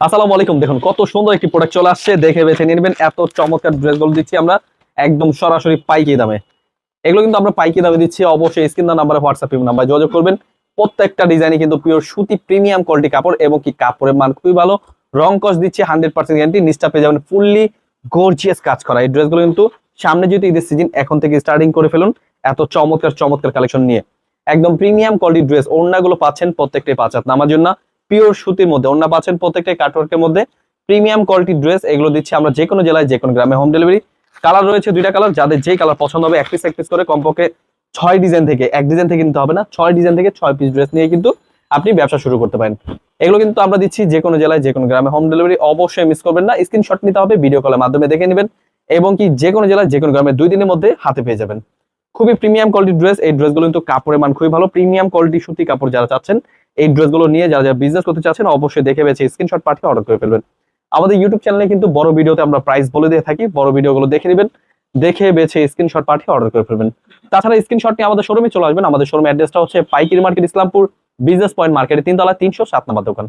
আসসালামু আলাইকুম। দেখুন, কত সুন্দর একটি প্রোডাক্ট চলে আসছে। দেখে বেছে নেবেন। এত চমৎকার ড্রেসগুলো দিচ্ছি আমরা। একদম সরাসরি পাইকি দামে। এগুলো কিন্তু আমরা পাইকি দামে দিচ্ছি। অবশ্যই স্ক্রিন নাম্বারে হোয়াটসঅ্যাপ নাম্বার যোগাযোগ করবেন। প্রত্যেকটা ডিজাইনে কিন্তু পিওর সুতি প্রিমিয়াম কোয়ালিটি কাপড় এবং কি কাপড়ের মান খুবই ভালো। রং কস দিচ্ছে হান্ড্রেড পার্সেন্ট গ্যারান্টি নিচটা পেয়ে যাবেন ফুললি গর্জিয়াস কাজ করা। এই ড্রেসগুলো কিন্তু সামনে যেহেতু ঈদের সিজন এখন থেকে স্টার্টিং করে ফেলুন। এত চমৎকার চমৎকার কালেকশন নিয়ে। একদম প্রিমিয়াম কোয়ালিটি ড্রেস ওড়নাগুলো পাচ্ছেন প্রত্যেকটাই পাঁচ হাত নামার জন্য। পিওর সুতির মধ্যে। ওড়না পাচ্ছেন প্রত্যেকটাই কাটওয়ার্কের মধ্যে। প্রিমিয়াম কোয়ালিটি ড্রেস এগুলো দিচ্ছি আমরা যে কোনো জেলায় যে কোনো গ্রামে হোম ডেলিভারি কালার রয়েছে দুইটা কালার যাদের যেই কালার পছন্দ হবে, এক পিস এক পিস করে কমপক্ষে ছয় ডিজাইন থেকে, এক ডিজাইন থেকে নিতে হবে না, ছয় ডিজাইন থেকে ছয় পিস ড্রেস নিয়ে কিন্তু আপনি ব্যবসা শুরু করতে পারেন। এগুলো কিন্তু আমরা দিচ্ছি যে কোনো জেলায় যে কোনো গ্রামে হোম ডেলিভারি অবশ্যই মিস করবেন না। স্ক্রিনশট নিতে হবে ভিডিও কলের মাধ্যমে দেখে নেবেন এবং কি যে কোনো জেলায় যে কোনো গ্রামে দুই দিনের মধ্যে হাতে পেয়ে যাবেন। খুবই প্রিমিয়াম কোয়ালিটি ড্রেস এই ড্রেসগুলো কিন্তু কাপড়ের মান খুবই ভালো। প্রিমিয়াম কোয়ালিটি সুতি কাপড় যারা চাচ্ছেন এই ড্রেসগুলো নিয়ে যারা যারা বিজনেস করতে চাচ্ছেন, অবশ্যই দেখে বেছে স্ক্রিনশট পাঠিয়ে অর্ডার করে ফেলবেন। আমাদের ইউটিউব চ্যানেলে কিন্তু বড় ভিডিওতে আমরা প্রাইস বলে দিয়ে থাকি, বড় ভিডিওগুলো দেখে নেবেন, দেখে বেছে স্ক্রিনশট পাঠিয়ে অর্ডার করে ফেলবেন। তাছাড়া স্ক্রিনশট নিয়ে আমাদের শোরুমে চলে আসবেন, আমাদের শোরুম অ্যাড্রেসটা হচ্ছে Paikir market Islampur business point মার্কেটে তিনতলা তিনশো সাত নাম্বার দোকান।